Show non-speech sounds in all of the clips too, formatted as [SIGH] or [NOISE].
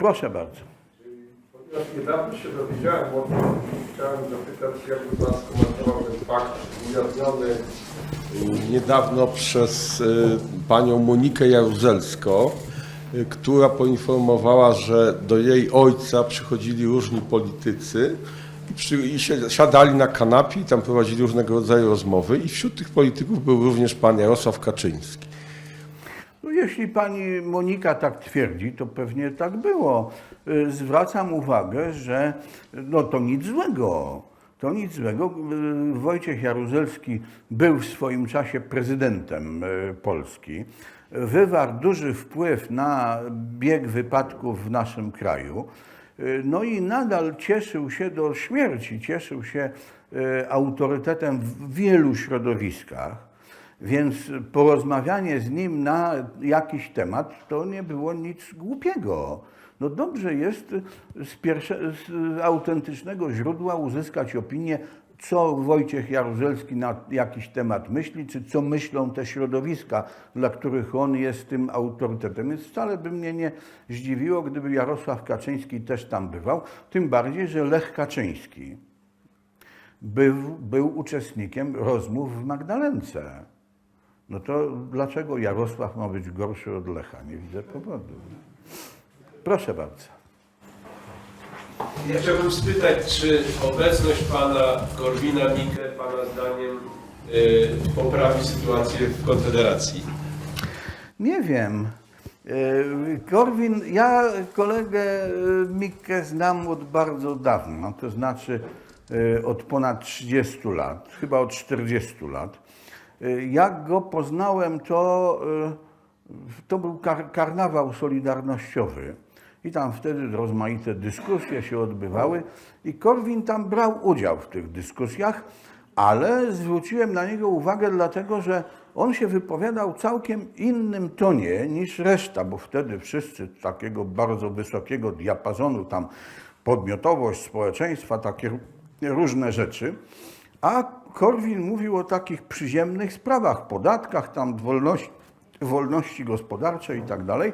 Proszę bardzo. Ponieważ niedawno się dowiedziałem o tym, chciałem zapytać, jak Pan skomentował ten fakt ujawniony niedawno przez y, panią Monikę Jaruzelską, y, która poinformowała, że do jej ojca przychodzili różni politycy i, przy, i się, siadali na kanapie i tam prowadzili różnego rodzaju rozmowy i wśród tych polityków był również pan Jarosław Kaczyński. Jeśli pani Monika tak twierdzi, to pewnie tak było. Y, Zwracam uwagę, że no to nic złego. To nic złego. Y, Wojciech Jaruzelski był w swoim czasie prezydentem y, Polski. Wywarł duży wpływ na bieg wypadków w naszym kraju. No i nadal cieszył się do śmierci, cieszył się autorytetem w wielu środowiskach. Więc porozmawianie z nim na jakiś temat to nie było nic głupiego. No dobrze jest z, pierwsze, z autentycznego źródła uzyskać opinię, co Wojciech Jaruzelski na jakiś temat myśli, czy co myślą te środowiska, dla których on jest tym autorytetem. Więc wcale by mnie nie zdziwiło, gdyby Jarosław Kaczyński też tam bywał, tym bardziej, że Lech Kaczyński był, był uczestnikiem rozmów w Magdalence. No to dlaczego Jarosław ma być gorszy od Lecha? Nie widzę powodu. Proszę bardzo. Ja chciałbym spytać, czy obecność pana Korwina Mikke, pana zdaniem, y, poprawi sytuację w Konfederacji? Nie wiem. E, Korwin, ja kolegę e, Mikke znam od bardzo dawna, to znaczy e, od ponad 30 lat, chyba od 40 lat. E, Jak go poznałem, to, e, to był kar karnawał solidarnościowy. I tam wtedy rozmaite dyskusje się odbywały i Korwin tam brał udział w tych dyskusjach, ale zwróciłem na niego uwagę dlatego, że on się wypowiadał całkiem innym tonie niż reszta, bo wtedy wszyscy takiego bardzo wysokiego diapazonu, tam podmiotowość społeczeństwa, takie różne rzeczy. A Korwin mówił o takich przyziemnych sprawach, podatkach, tam wolności, wolności gospodarczej i tak dalej,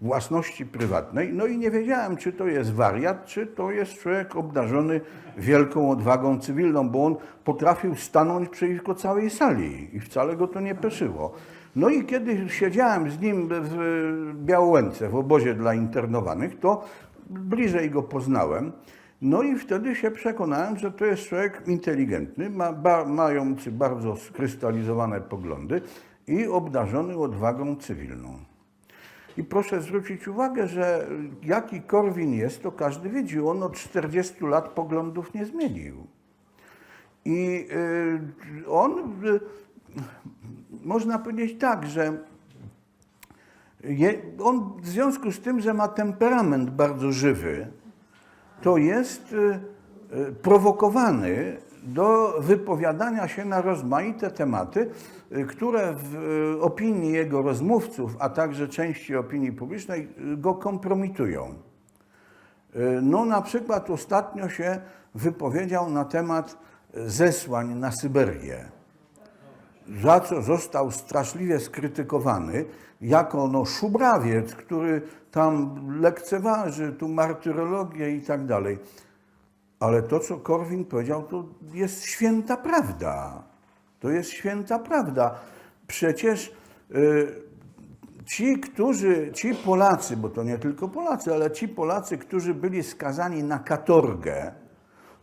własności prywatnej. No i nie wiedziałem, czy to jest wariat, czy to jest człowiek obdarzony wielką odwagą cywilną, bo on potrafił stanąć przeciwko całej sali i wcale go to nie peszyło. No i kiedy siedziałem z nim w Białęce, w obozie dla internowanych, to bliżej go poznałem. No i wtedy się przekonałem, że to jest człowiek inteligentny, ma, ba, mający bardzo skrystalizowane poglądy i obdarzony odwagą cywilną. I proszę zwrócić uwagę, że jaki Korwin jest, to każdy widzi. On od 40 lat poglądów nie zmienił. I y, on, y, można powiedzieć tak, że on w związku z tym, że ma temperament bardzo żywy, to jest y, y, prowokowany do wypowiadania się na rozmaite tematy, y, które w opinii jego rozmówców, a także części opinii publicznej go kompromitują. No na przykład ostatnio się wypowiedział na temat zesłań na Syberię za co został straszliwie skrytykowany jako no, szubrawiec, który tam lekceważy tu martyrologię i tak dalej. Ale to, co Korwin powiedział, to jest święta prawda. To jest święta prawda. Przecież y, ci, którzy, ci Polacy, bo to nie tylko Polacy, ale ci Polacy, którzy byli skazani na katorgę,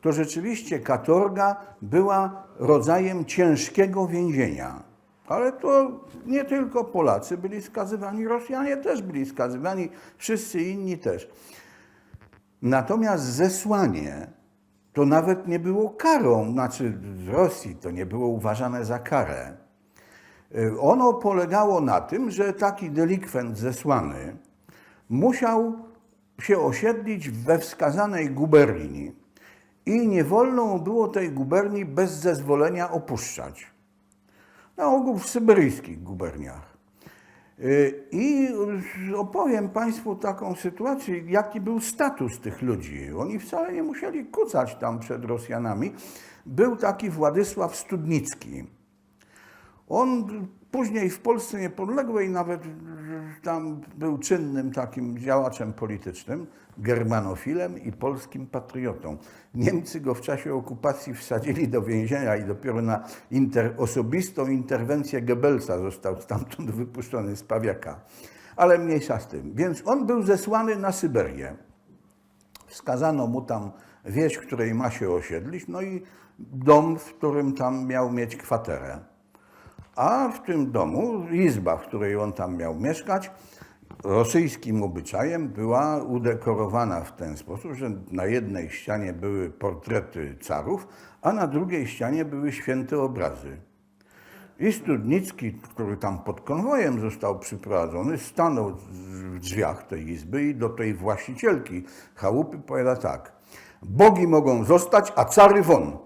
to rzeczywiście katorga była rodzajem ciężkiego więzienia. Ale to nie tylko Polacy byli skazywani, Rosjanie też byli skazywani, wszyscy inni też. Natomiast zesłanie to nawet nie było karą, znaczy w Rosji to nie było uważane za karę. Y, Ono polegało na tym, że taki delikwent zesłany musiał się osiedlić we wskazanej guberni i nie wolno było tej guberni bez zezwolenia opuszczać. Na ogół w syberyjskich guberniach. Y, I opowiem Państwu taką sytuację, jaki był status tych ludzi. Oni wcale nie musieli kucać tam przed Rosjanami. Był taki Władysław Studnicki. On później w Polsce Niepodległej nawet tam był czynnym takim działaczem politycznym, germanofilem i polskim patriotą. Niemcy go w czasie okupacji wsadzili do więzienia i dopiero na inter, osobistą interwencję Goebbelsa został stamtąd wypuszczony z Pawiaka. Ale mniejsza z tym. Więc on był zesłany na Syberię. Wskazano mu tam wieś, w której ma się osiedlić, no i dom, w którym tam miał mieć kwaterę. A w tym domu, izba, w której on tam miał mieszkać, rosyjskim obyczajem była udekorowana w ten sposób, że na jednej ścianie były portrety carów, a na drugiej ścianie były święte obrazy. I Studnicki, który tam pod konwojem został przyprowadzony, stanął w drzwiach tej izby i do tej właścicielki chałupy powiada tak. Bogi mogą zostać, a cary won.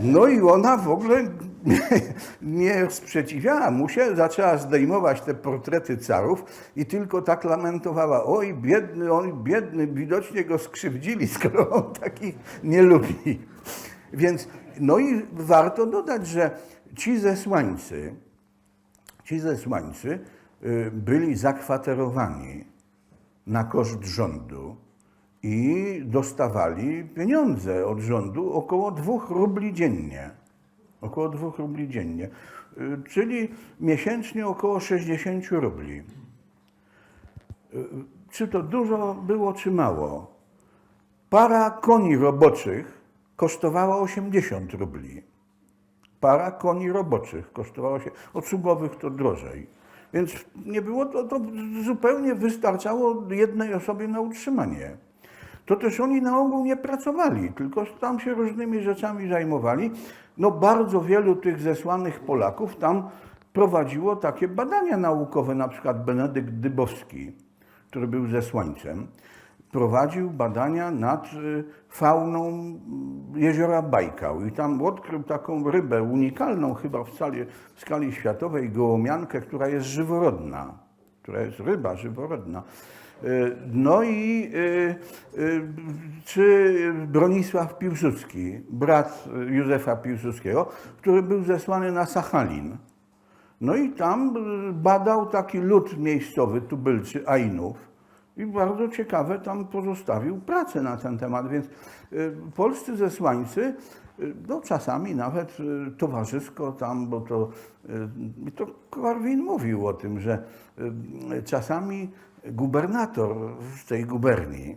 No i ona w ogóle [LAUGHS] nie sprzeciwiała mu się, zaczęła zdejmować te portrety carów i tylko tak lamentowała, oj biedny, oj biedny, widocznie go skrzywdzili, [LAUGHS] skoro on takich nie lubi. Więc, no i warto dodać, że ci zesłańcy, ci zesłańcy y, byli zakwaterowani na koszt rządu i dostawali pieniądze od rządu około dwóch rubli dziennie. Około dwóch rubli dziennie, Y, czyli miesięcznie około 60 rubli. Y, Czy to dużo było, czy mało? Para koni roboczych kosztowała 80 rubli. Para koni roboczych kosztowała się, odsługowych to drożej. Więc nie było to, to zupełnie wystarczało jednej osobie na utrzymanie. To też oni na ogół nie pracowali, tylko tam się różnymi rzeczami zajmowali. No bardzo wielu tych zesłanych Polaków tam prowadziło takie badania naukowe, na przykład Benedykt Dybowski, który był zesłańcem, prowadził badania nad y, fauną mm, jeziora Bajkał i tam odkrył taką rybę unikalną chyba w skali, w skali światowej, gołomiankę, która jest żyworodna, która jest ryba żyworodna. No i y, y, czy Bronisław Piłsudski, brat Józefa Piłsudskiego, który był zesłany na Sachalin. No i tam badał taki lud miejscowy, tubylcy, Ainów. I bardzo ciekawe tam pozostawił pracę na ten temat, więc y, polscy zesłańcy, no czasami nawet y, towarzysko tam, bo to, y, to Korwin mówił o tym, że y, czasami gubernator z tej guberni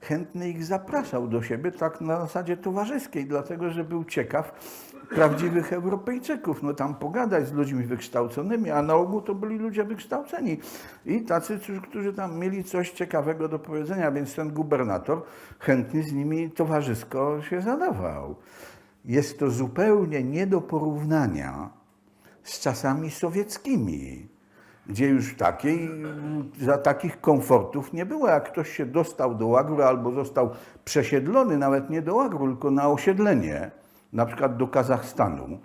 chętnie ich zapraszał do siebie tak na zasadzie towarzyskiej, dlatego że był ciekaw prawdziwych Europejczyków. No tam pogadać z ludźmi wykształconymi, a na ogół to byli ludzie wykształceni i tacy, którzy- tam mieli coś ciekawego do powiedzenia, więc ten gubernator chętnie z nimi towarzysko się zadawał. Jest to zupełnie nie do porównania z czasami sowieckimi, gdzie już takiej, za takich komfortów nie było. Jak ktoś się dostał do łagru albo został przesiedlony, nawet nie do łagru, tylko na osiedlenie, na przykład do Kazachstanu,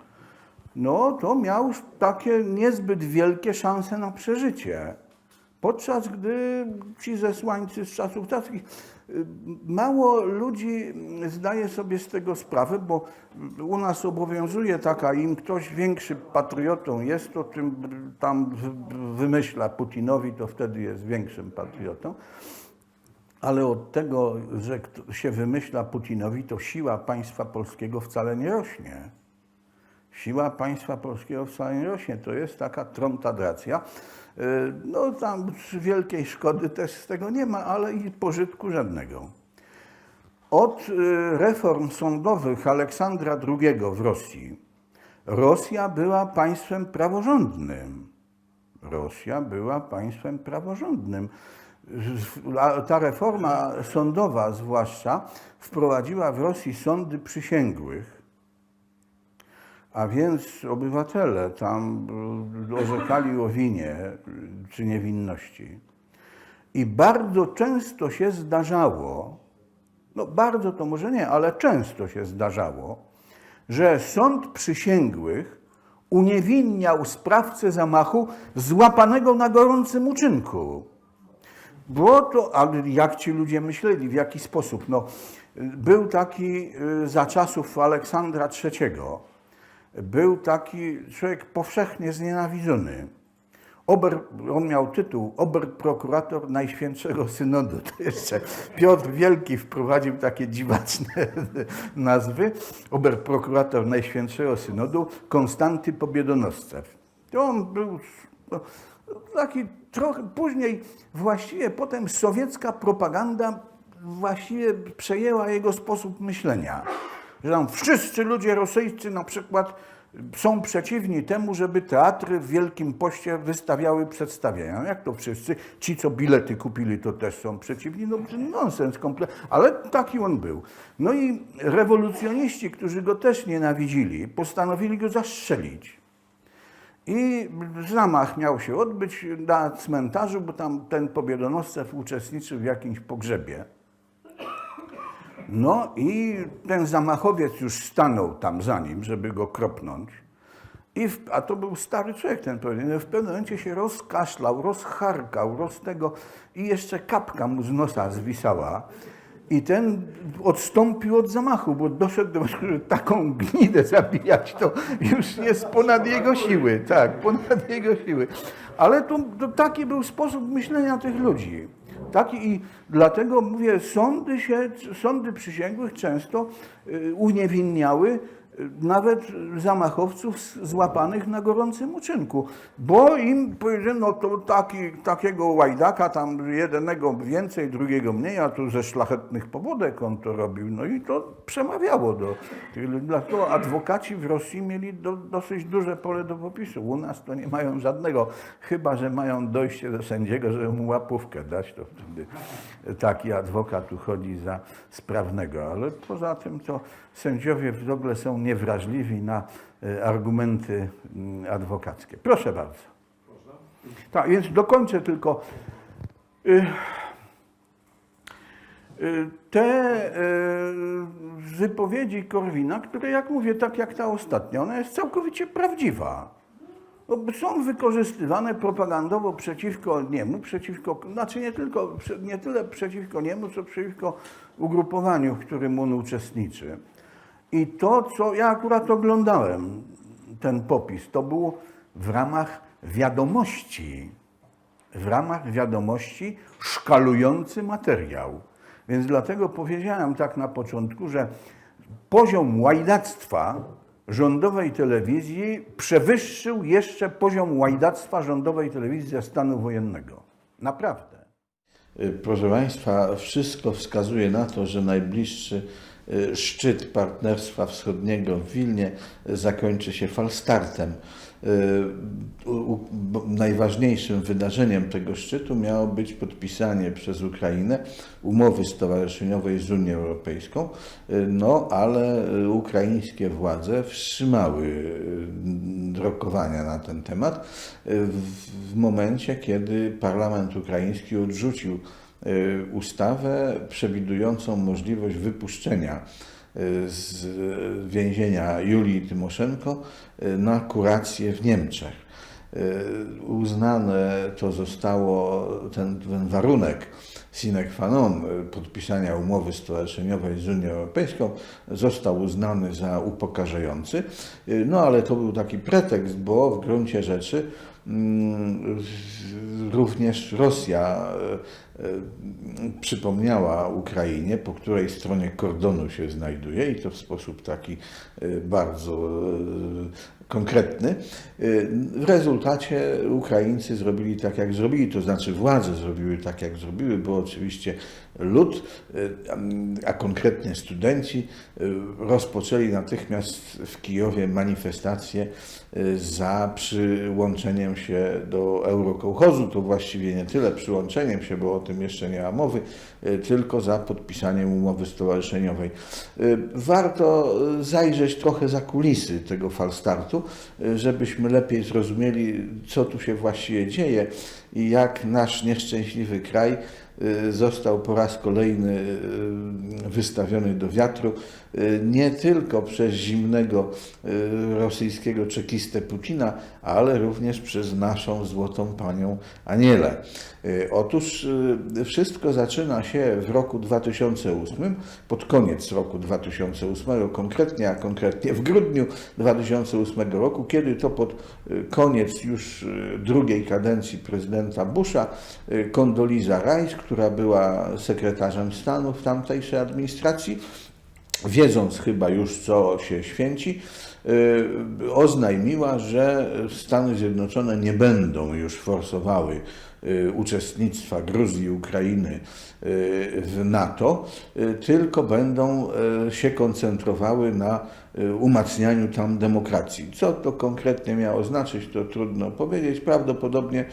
no to miał takie niezbyt wielkie szanse na przeżycie. Podczas gdy ci zesłańcy z czasów carskich, y, mało ludzi zdaje sobie z tego sprawę, bo u nas obowiązuje taka, im ktoś większy patriotą jest, to tym tam wy- wymyśla Putinowi, to wtedy jest większym patriotą. Ale od tego, że się wymyśla Putinowi, to siła państwa polskiego wcale nie rośnie. Siła państwa polskiego wcale nie rośnie. To jest taka tromtadracja. Y, No tam wielkiej szkody też z tego nie ma, ale i pożytku żadnego. Od y, reform sądowych Aleksandra II w Rosji Rosja była państwem praworządnym. Rosja była państwem praworządnym. Ta reforma sądowa zwłaszcza wprowadziła w Rosji sądy przysięgłych, a więc obywatele tam orzekali o winie czy niewinności. I bardzo często się zdarzało, no bardzo to może nie, ale często się zdarzało, że sąd przysięgłych uniewinniał sprawcę zamachu złapanego na gorącym uczynku. Było to, ale jak ci ludzie myśleli, w jaki sposób? No, był taki y, za czasów Aleksandra III, był taki człowiek powszechnie znienawidzony. Ober, on miał tytuł Oberprokurator Najświętszego Synodu. To jeszcze Piotr Wielki wprowadził takie dziwaczne [LAUGHS] nazwy. Oberprokurator Najświętszego Synodu Konstanty Pobiedonoscew. To on był no, taki trochę później, właściwie potem sowiecka propaganda właściwie przejęła jego sposób myślenia. Że tam wszyscy ludzie rosyjscy na przykład są przeciwni temu, żeby teatry w Wielkim Poście wystawiały przedstawienia. Jak to wszyscy? Ci, co bilety kupili, to też są przeciwni. No nonsens kompletny, ale taki on był. No i rewolucjoniści, którzy go też nienawidzili, postanowili go zastrzelić. I zamach miał się odbyć na cmentarzu, bo tam ten pobiedonoscew uczestniczył w jakimś pogrzebie. No i ten zamachowiec już stanął tam za nim, żeby go kropnąć. I w, a to był stary człowiek ten powiedział. W pewnym momencie się rozkaszlał, rozcharkał, roz tego i jeszcze kapka mu z nosa zwisała. I ten odstąpił od zamachu, bo doszedł do że taką gnidę zabijać to już jest ponad jego siły. Tak, ponad jego siły. Ale to, to taki był sposób myślenia tych ludzi. Taki i dlatego mówię, sądy się, sądy przysięgłych często y, uniewinniały nawet zamachowców złapanych na gorącym uczynku, bo im powiedziano, to taki, takiego łajdaka, tam jednego więcej, drugiego mniej, a tu ze szlachetnych powodek on to robił, no i to przemawiało do. Dlatego adwokaci w Rosji mieli do, dosyć duże pole do popisu. U nas to nie mają żadnego, chyba że mają dojście do sędziego, żeby mu łapówkę dać, to wtedy taki adwokat uchodzi za sprawnego, ale poza tym to sędziowie w ogóle są niewrażliwi na e, argumenty mm, adwokackie. Proszę bardzo. Tak, więc dokończę tylko. Y, y, Te y, wypowiedzi Korwina, które, jak mówię, tak jak ta ostatnia, ona jest całkowicie prawdziwa. No, Są wykorzystywane propagandowo przeciwko niemu, przeciwko, znaczy nie tylko, nie tyle przeciwko niemu, co przeciwko ugrupowaniu, w którym on uczestniczy. I to, co ja akurat oglądałem, ten popis, to było w ramach wiadomości. W ramach wiadomości szkalujący materiał. Więc dlatego powiedziałem tak na początku, że poziom łajdactwa rządowej telewizji przewyższył jeszcze poziom łajdactwa rządowej telewizji ze stanu wojennego. Naprawdę. Y, Proszę Państwa, wszystko wskazuje na to, że najbliższy szczyt Partnerstwa Wschodniego w Wilnie y, zakończy się falstartem. Y, Najważniejszym wydarzeniem tego szczytu miało być podpisanie przez Ukrainę umowy stowarzyszeniowej z Unią Europejską, y, no ale y, ukraińskie władze wstrzymały y, rokowania na ten temat y, w momencie, kiedy parlament ukraiński odrzucił y, ustawę przewidującą możliwość wypuszczenia y, z więzienia Julii Tymoszenko y, na kurację w Niemczech. Y, Uznane to zostało, ten, ten warunek sine qua non y, podpisania umowy stowarzyszeniowej z Unią Europejską został uznany za upokarzający. Y, No ale to był taki pretekst, bo w gruncie rzeczy mm, również Rosja przypomniała Ukrainie, po której stronie kordonu się znajduje i to w sposób taki e, bardzo e, konkretny. E, W rezultacie Ukraińcy zrobili tak, jak zrobili, to znaczy władze zrobiły tak, jak zrobiły, bo oczywiście lud, e, a konkretnie studenci, e, rozpoczęli natychmiast w Kijowie manifestację e, za przyłączeniem się do Eurokołchozu. To właściwie nie tyle przyłączeniem się, bo o tym jeszcze nie ma mowy, tylko za podpisaniem umowy stowarzyszeniowej. Warto zajrzeć trochę za kulisy tego falstartu, żebyśmy lepiej zrozumieli, co tu się właściwie dzieje i jak nasz nieszczęśliwy kraj y, został po raz kolejny y, wystawiony do wiatru, y, nie tylko przez zimnego y, rosyjskiego czekistę Putina, ale również przez naszą złotą panią Anielę. Y, Otóż y, wszystko zaczyna się w roku 2008, pod koniec roku 2008, konkretnie, a konkretnie w grudniu 2008 roku, kiedy to pod y, koniec już y, drugiej kadencji prezydenta Busha y, Condoleezza Rice, która była sekretarzem stanu w tamtejszej administracji, wiedząc chyba już, co się święci, y, oznajmiła, że Stany Zjednoczone nie będą już forsowały y, uczestnictwa Gruzji i Ukrainy w NATO, y, tylko będą y, się koncentrowały na y, umacnianiu tam demokracji. Co to konkretnie miało znaczyć, to trudno powiedzieć. Prawdopodobnie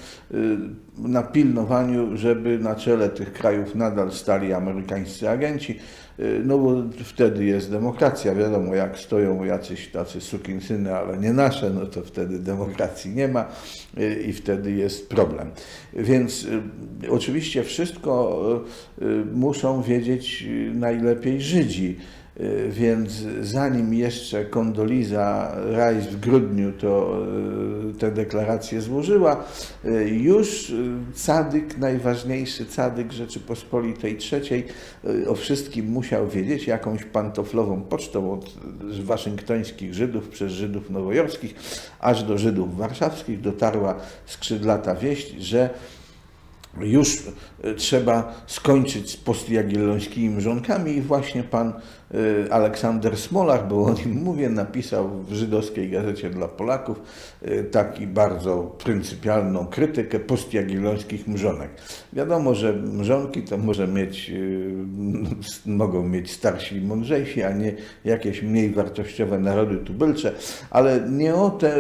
na pilnowaniu, żeby na czele tych krajów nadal stali amerykańscy agenci, no bo wtedy jest demokracja. Wiadomo, jak stoją jacyś tacy sukinsyny, ale nie nasze, no to wtedy demokracji nie ma i wtedy jest problem. Więc oczywiście wszystko muszą wiedzieć y, najlepiej Żydzi. Y, Więc zanim jeszcze Kondoliza Rice w grudniu to y, tę deklarację złożyła, y, już y, cadyk, najważniejszy cadyk Rzeczypospolitej III y, o wszystkim musiał wiedzieć, jakąś pantoflową pocztą od waszyngtońskich Żydów przez Żydów nowojorskich aż do Żydów warszawskich dotarła skrzydlata wieść, że już e, trzeba skończyć z postjagiellońskimi mrzonkami i właśnie pan Aleksander Smolar, bo o nim mówię, napisał w żydowskiej gazecie dla Polaków e, taki bardzo pryncypialną krytykę postjagiellońskich mrzonek. Wiadomo, że mrzonki to może mieć, e, [LAUGHS] mogą mieć starsi i mądrzejsi, a nie jakieś mniej wartościowe narody tubylcze, ale nie o te,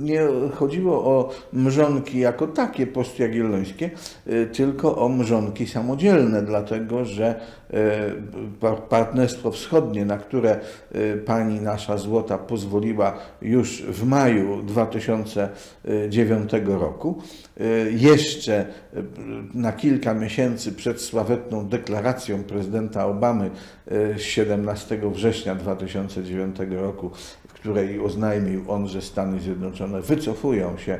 nie chodziło o mrzonki jako takie postjagiellońskie, y, tylko o mrzonki samodzielne, dlatego że y, par- partnerstwo wschodnie, na które y, pani nasza złota pozwoliła już w maju 2009 roku, y, jeszcze y, na kilka miesięcy przed sławetną deklaracją prezydenta Obamy z 17 września 2009 roku, której oznajmił on, że Stany Zjednoczone wycofują się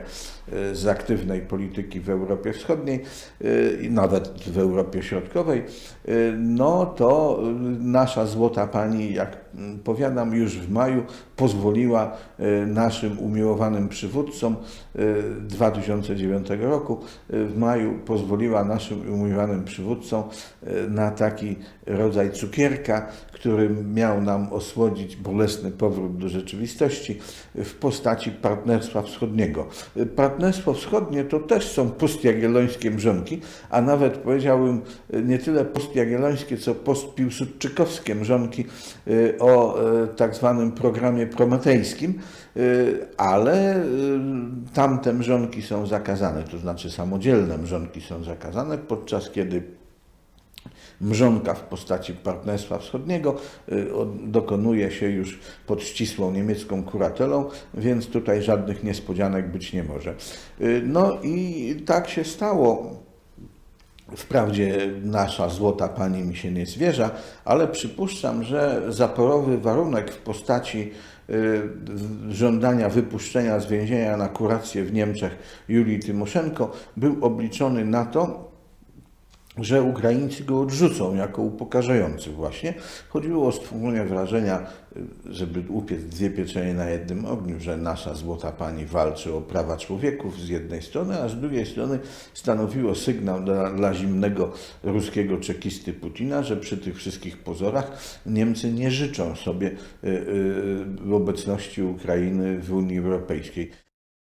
y, z aktywnej polityki w Europie Wschodniej y, i nawet w Europie Środkowej, y, no to nasza złota pani, jak powiadam, już w maju pozwoliła naszym umiłowanym przywódcom y, 2009 roku, w maju pozwoliła naszym umiłowanym przywódcom na taki rodzaj cukierka, który miał nam osłodzić bolesny powrót do rzeczywistości w postaci Partnerstwa Wschodniego. Partnerstwo Wschodnie to też są postjagiellońskie mrzonki, a nawet powiedziałbym nie tyle postjagiellońskie, co postpiłsudczykowskie mrzonki o y, tak zwanym programie prometejskim, y, ale y, tamte mrzonki są zakazane, to znaczy samodzielne mrzonki są zakazane, podczas kiedy mrzonka w postaci Partnerstwa Wschodniego od- dokonuje się już pod ścisłą niemiecką kuratelą, więc tutaj żadnych niespodzianek być nie może. No i tak się stało. Wprawdzie nasza złota pani mi się nie zwierza, ale przypuszczam, że zaporowy warunek w postaci y, żądania wypuszczenia z więzienia na kurację w Niemczech Julii Tymoszenko był obliczony na to, że Ukraińcy go odrzucą jako upokarzający właśnie. Chodziło o stworzenie wrażenia, żeby upiec dwie pieczenie na jednym ogniu, że nasza złota pani walczy o prawa człowieków z jednej strony, a z drugiej strony stanowiło sygnał dla, dla zimnego ruskiego czekisty Putina, że przy tych wszystkich pozorach Niemcy nie życzą sobie y, y, obecności Ukrainy w Unii Europejskiej.